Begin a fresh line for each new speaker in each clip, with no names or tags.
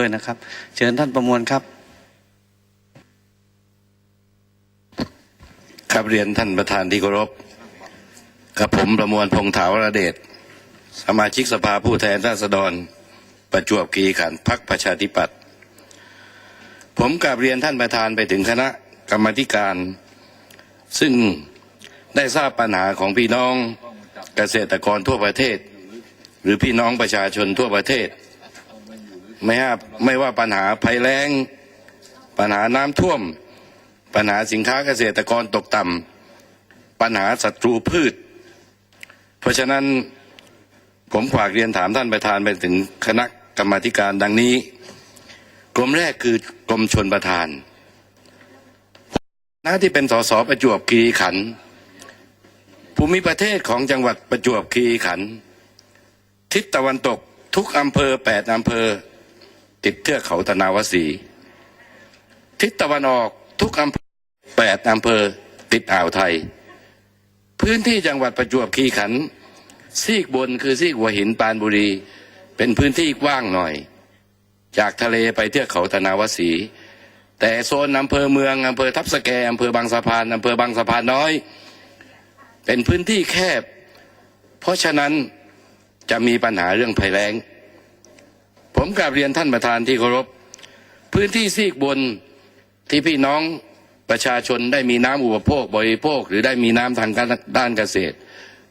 ด้วยนะครับ เชิญท่านประมวลครับ
ครับเรียนท่านประธานที่เคารพกับผมประมวลพงษ์ถาวรเดชสมาชิกสภาผู้แทนราษฎร ประจวบคีรีขันธ์พักประชาธิปัตย์ผมกราบเรียนท่านประธานไปถึงคณะกรรมธิการ ซึ่งได้ทราบปัญหาของพี่น้องเกษตรกรทั่วประเทศ หรือพี่น้องประชาชนทั่วประเทศ ไม่ว่าไม่ว่าปัญหาภัยแล้ง ปัญหาน้ำท่วม ปัญหาสินค้าเกษตรกรตกต่ำปัญหาศัตรูพืช เพราะฉะนั้นผมฝากเรียนถามท่านประธานไปถึงคณะกรรมาธิการดังนี้ กรมแรกคือกรมชนประธานหน้าที่เป็นสสประจวบคีรีขันธ์ภูมิประเทศของจังหวัดประจวบคีรีขันธ์ทิศตะวันตกทุกอำเภอแปดอำเภอ ติดเทือกเขาตะนาวสีทิศตะวันออกทุกอำเภอแปดอำเภอติดอ่าวไทย พื้นที่จังหวัดประจวบคีรีขันธ์ซีกบนคือซีกหัวหินปานบุรี เป็นพื้นที่กว้างหน่อย จากทะเลไปเทือกเขาตะนาวสี แต่โซนอำเภอเมืองอำเภอทับสแกอำเภอบางสะพานอำเภอบางสะพานน้อย เป็นพื้นที่แคบ เพราะฉะนั้นจะมีปัญหาเรื่องภัยแล้ง ผมกราบเรียนท่านประธานที่เคารพ พื้นที่ซีกบนที่พี่น้องประชาชนได้มีน้ำอุปโภคบริโภค หรือได้มีน้ำทางการด้านเกษตร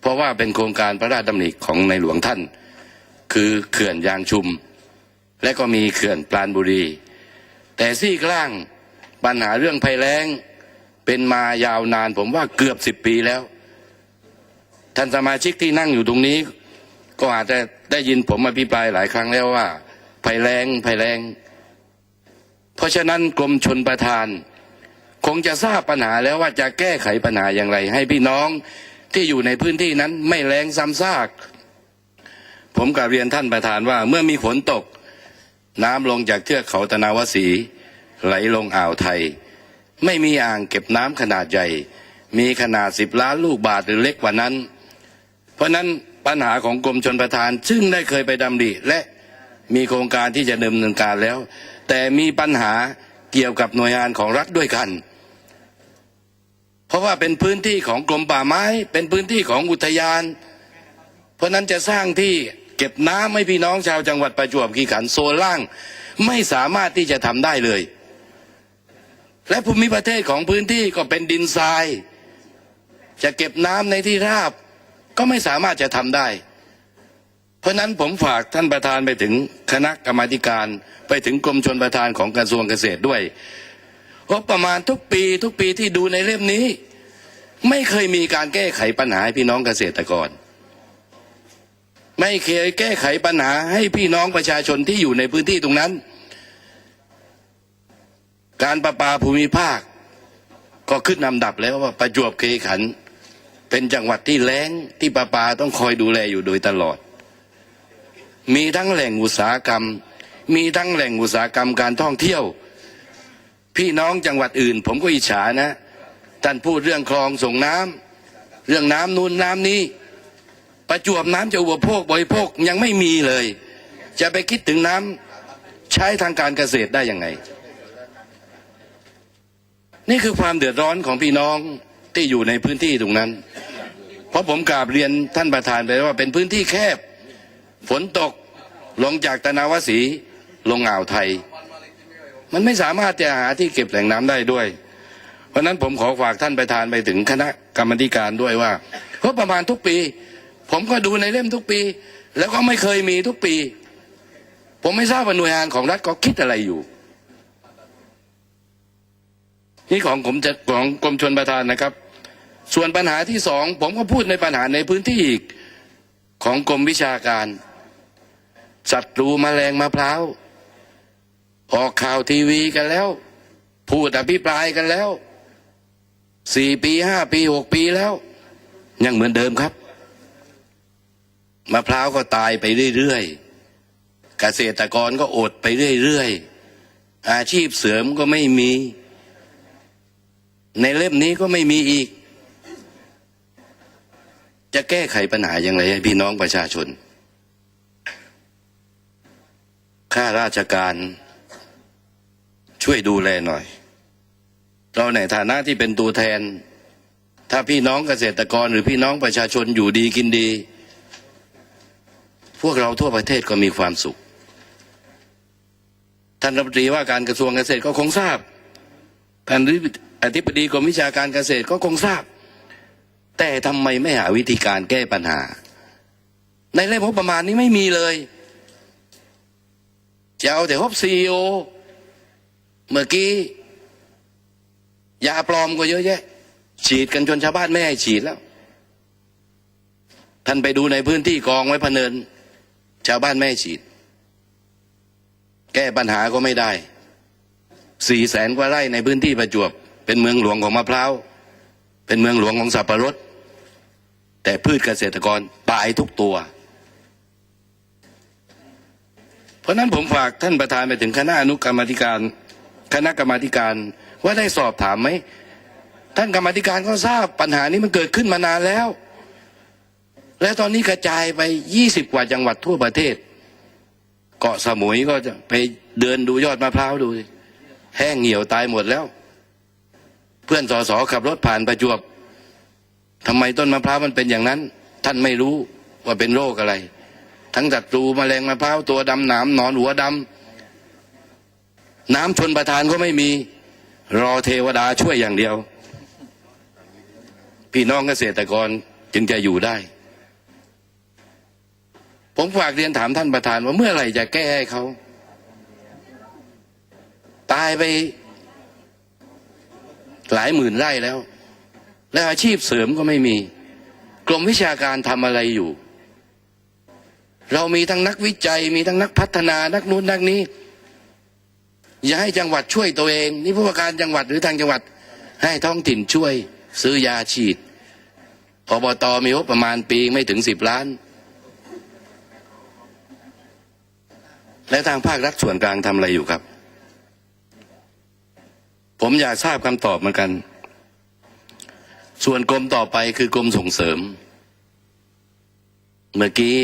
เพราะว่าเป็นโครงการพระราชดำริของในหลวงท่าน คือเขื่อนยางชุม และก็มีเขื่อนปราณบุรี แต่ซีกล่างปัญหาเรื่องภัยแล้งเป็นมายาวนานผมว่าเกือบสิบปีแล้ว ท่านสมาชิกที่นั่งอยู่ตรงนี้ ก็อาจจะได้ยินผมอภิปรายหลายครั้งแล้วว่า ภัยแล้งภัยแล้งเพราะฉะนั้นกรมชนประทาน คงจะทราบปัญหาแล้วว่าจะแก้ไขปัญหาอย่างไร ให้พี่น้องที่อยู่ในพื้นที่นั้นไม่แรงซ้ำซาก ผมกราบเรียนท่านประธานว่าเมื่อมีฝนตก น้ำลงจากเทือกเขาตะนาวสี ไหลลงอ่าวไทย ไม่มีอ่างเก็บน้ำขนาดใหญ่ มีขนาดสิบล้านลูกบาทหรือเล็กกว่านั้น เพราะนั้นปัญหาของกรมชนประทานซึ่งได้เคยไปดำริและ มีโครงการที่จะดำเนินการแล้ว แต่มีปัญหาเกี่ยวกับหน่วยงานของรัฐด้วยกัน เพราะว่าเป็นพื้นที่ของกรมป่าไม้ เป็นพื้นที่ของอุทยาน เพราะนั้นจะสร้างที่เก็บน้ำให้พี่น้องชาวจังหวัดประจวบคีรีขันธ์โซนล่าง ไม่สามารถที่จะทำได้เลย และภูมิประเทศของพื้นที่ก็เป็นดินทราย จะเก็บน้ำในที่ราบ ก็ไม่สามารถจะทำได้ เพราะนั้นผมฝากท่านประธานไปถึงคณะกรรมาการไปถึงกรมชนประทานของกระทรวงเกษตรด้วยเพราะประมาณทุกปีทุกปีที่ดูในเล่มนี้ ไม่เคยมีการแก้ไขปัญหาพี่น้องเกษตรกร ไม่เคยแก้ไขปัญหาให้พี่น้องประชาชนที่อยู่ในพื้นที่ตรงนั้น การประปาภูมิภาค ก็ขึ้นนำดับแล้วว่าประจวบเคขัน เป็นจังหวัดที่แล้งที่ประปาต้องคอยดูแลอยู่โดยตลอด มีทั้งแหล่งอุตสาหกรรม มีทั้งแหล่งอุตสาหกรรมการท่องเที่ยว พี่น้องจังหวัดอื่น ผมก็อิจฉานะ ท่านพูดเรื่องคลองส่งน้ำเรื่องน้ำนูนน้ำนี้ ประจวบน้ำจะอุปโภคบริโภคยังไม่มีเลย จะไปคิดถึงน้ำใช้ทางการเกษตรได้ยังไง นี่คือความเดือดร้อนของพี่น้องที่อยู่ในพื้นที่ตรงนั้น เพราะผมกราบเรียนท่านประธานไปว่าเป็นพื้นที่แคบ ฝนตกลงจากตะนาวสีลงอ่าวไทย มันไม่สามารถจะหาที่เก็บแหล่งน้ำได้ด้วย เพราะฉะนั้นผมขอฝากท่านประธานไปถึงคณะกรรมการด้วยว่าเพราะประมาณทุกปี ผมก็ดูในเล่มทุกปี แล้วก็ไม่เคยมีทุกปี ผมไม่ทราบว่าหน่วยงานของรัฐก็คิดอะไรอยู่ นี่ของผมจะของกรมชนประทานนะครับ ส่วนปัญหาที่สองผมก็พูดในปัญหาในพื้นที่อีก ของกรมวิชาการศัตว์รูมแมลงมะพร้าวออกข่าวทีวีกันแล้ว พูดอภิปรายกันแล้วสี่ปีห้าปีหกปีแล้ว ยังเหมือนเดิมครับมะพร้าวก็ตายไปเรื่อยๆเกษตรกรก็อดไปเรื่อยๆอาชีพเสริมก็ไม่มี ในเล่มนี้ก็ไม่มีอีก จะแก้ไขปัญหาอย่างไรให้พี่น้องประชาชน ข้าราชการช่วยดูแลหน่อย เราในฐานะที่เป็นตัวแทน ถ้าพี่น้องเกษตรกรหรือพี่น้องประชาชนอยู่ดีกินดี พวกเราทั่วประเทศก็มีความสุข ท่านรัฐมนตรีว่าการกระทรวงเกษตรก็คงทราบท่านอธิบดีกรมวิชาการเกษตรก็คงทราบ แต่ทำไมไม่หาวิธีการแก้ปัญหา ในเล่มงบประมาณนี้ไม่มีเลยจะเอาแต่ฮบซีโอเมื่อกี้ยาปลอมก็เยอะแยะ ฉีดกันจนชาวบ้านไม่ให้ฉีดแล้ว ท่านไปดูในพื้นที่กองไว้พเนิน ชาวบ้านไม่ให้ฉีด แก้ปัญหาก็ไม่ได้สี่แสนกว่าไร่ในพื้นที่ประจวบ เป็นเมืองหลวงของมะพร้าว เป็นเมืองหลวงของสับปะรด แต่พืชเกษตรกรตายทุกตัว เพราะนั้นผมฝากท่านประธานไปถึงคณะอนุกรรมธิการ คณะกรรมธิการว่าได้สอบถามไหมท่านกรรมธิการก็ทราบปัญหานี้มันเกิดขึ้นมานานแล้ว และตอนนี้กระจายไปยี่สิบกว่าจังหวัดทั่วประเทศ เกาะสมุยก็จะไปเดินดูยอดมะพร้าวดูแห้งเหี่ยวตายหมดแล้ว เพื่อนสอสอขับรถผ่านประจวบ ทำไมต้นมะพร้าวมันเป็นอย่างนั้น ท่านไม่รู้ว่าเป็นโรคอะไร ทั้งศัตรูแมลงมะพร้าวตัวดำหนามหนอนหัวดำน้ำชนประทานก็ไม่มี รอเทวดาช่วยอย่างเดียว พี่น้องเกษตรกรจึงจะอยู่ได้ ผมฝากเรียนถามท่านประธานว่าเมื่อไหร่จะแก้ให้เขาตายไปหลายหมื่นไร่แล้ว และอาชีพเสริมก็ไม่มี กรมวิชาการทำอะไรอยู่ เรามีทั้งนักวิจัย มีทั้งนักพัฒนานักนู้นนักนี้ อย่าให้จังหวัดช่วยตัวเอง นี่ผู้ว่าการจังหวัดหรือทางจังหวัด ให้ท้องถิ่นช่วย ซื้อยาฉีดอบตมีงบประมาณปีไม่ถึงสิบล้าน และทางภาครัฐส่วนกลางทำอะไรอยู่ครับ ผมอยากทราบคำตอบเหมือนกัน ส่วนกรมต่อไปคือกรมส่งเสริม เมื่อกี้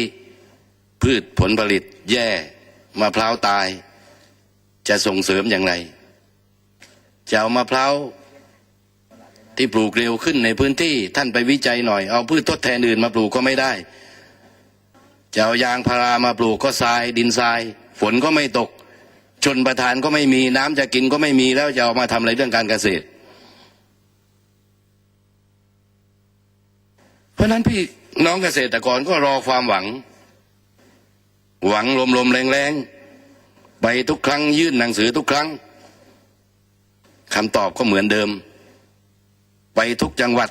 พืชผลผลิตแย่มะพร้าวตาย จะส่งเสริมอย่างไร จะเอามะพร้าวที่ปลูกเร็วขึ้นในพื้นที่ท่านไปวิจัยหน่อย เอาพืชทดแทนอื่นมาปลูกก็ไม่ได้ จะเอายางพารามาปลูกก็ทราย ดินทราย ฝนก็ไม่ตก ชนประทานก็ไม่มีน้ำจะกินก็ไม่มีแล้วจะเอามาทำอะไรเรื่องการเกษตร เพราะนั้นพี่น้องเกษตรกรก็รอความหวัง หวังลมๆแรงๆ ไปทุกครั้งยื่นหนังสือทุกครั้งคำตอบก็เหมือนเดิม ไปทุกจังหวัด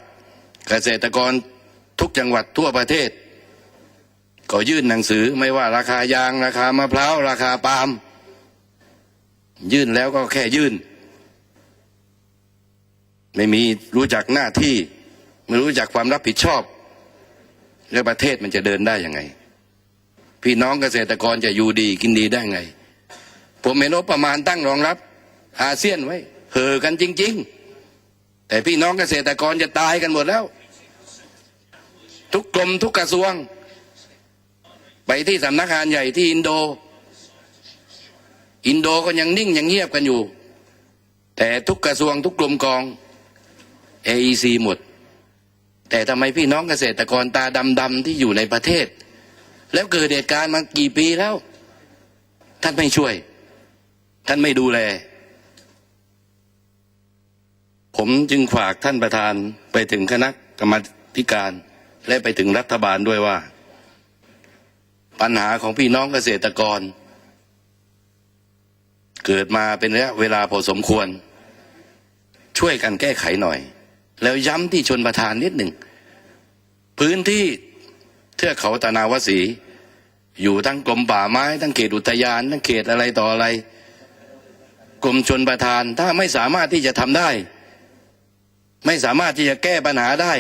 เกษตรกรทุกจังหวัดทั่วประเทศ ก็ยื่นหนังสือไม่ว่าราคายางราคามะพร้าวราคาปาล์มยื่นแล้วก็แค่ยื่น ไม่มีรู้จักหน้าที่ ไม่รู้จักความรับผิดชอบ แล้วประเทศมันจะเดินได้ยังไง พี่น้องเกษตรกรจะอยู่ดีกินดีได้ไง ผมเห็นว่าประมาณตั้งรองรับ อาเซียนไว้เห่อกันจริง ๆ แต่พี่น้องเกษตรกรจะตายกันหมดแล้ว ทุกกรมทุกกระทรวง ไปที่สำนักงานใหญ่ที่อินโด อินโดก็ยังนิ่งยังเงียบกันอยู่ แต่ทุกกระทรวงทุกกรมกอง AEC หมด แต่ทำไมพี่น้องเกษตรกรตาดำๆที่อยู่ในประเทศ แล้วเกิดเหตุการณ์มากี่ปีแล้ว ท่านไม่ช่วย ท่านไม่ดูแล ผมจึงฝากท่านประธานไปถึงคณะกรรมธิการ และไปถึงรัฐบาลด้วยว่า ปัญหาของพี่น้องเกษตรกร เกิดมาเป็นระยะเวลาพอสมควร ช่วยกันแก้ไขหน่อย แล้วย้ำที่ชนประธานนิดหนึ่ง พื้นที่เทือกเขาตะนาวสี อยู่ทั้งกรมป่าไม้ทั้งเขตอุทยานทั้งเขตอะไรต่ออะไร กรมชนประธานถ้าไม่สามารถที่จะทำได้ ไม่สามารถที่จะแก้ปัญหาได้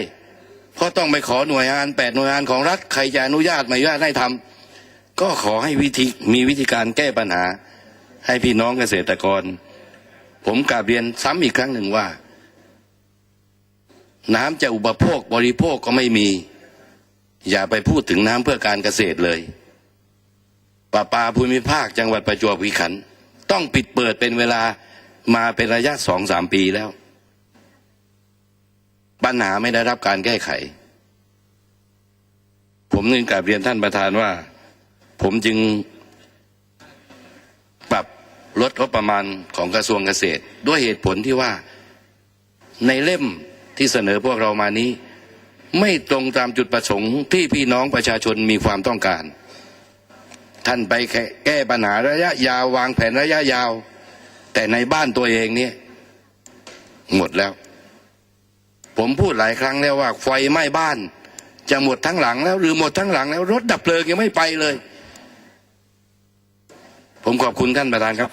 เพราะต้องไปขอหน่วยงานแปดหน่วยงานของรัฐใครจะอนุญาตไม่อนุญาตให้ทำก็ขอให้วิธีมีวิธีการแก้ปัญหา ให้พี่น้องเกษตรกร ผมกราบเรียนซ้ำอีกครั้งหนึ่งว่า น้ำจะอุปโภคบริโภคก็ไม่มี อย่าไปพูดถึงน้ำเพื่อการเกษตรเลยประปาภูมิภาคจังหวัดประจวบคีรีขันธ์ต้องปิดเปิดเป็นเวลามาเป็นระยะสองสามปีแล้ว ปัญหาไม่ได้รับการแก้ไข ผมนึงกลับเรียนท่านประธานว่า ผมจึงปรับลดงบประมาณของกระทรวงเกษตร ด้วยเหตุผลที่ว่าในเล่ม ที่เสนอพวกเรามานี้ ไม่ตรงตามจุดประสงค์ที่พี่น้องประชาชนมีความต้องการ ท่านไปแค่แก้ปัญหาระยะยาววางแผนระยะยาว แต่ในบ้านตัวเองเนี่ยหมดแล้ว ผมพูดหลายครั้งแล้วว่า ไฟไหม้บ้าน จะหมดทั้งหลังแล้ว หรือหมดทั้งหลังแล้วรถดับเพลิงยังไม่ไปเลย ผมขอบคุณท่านประธานครับ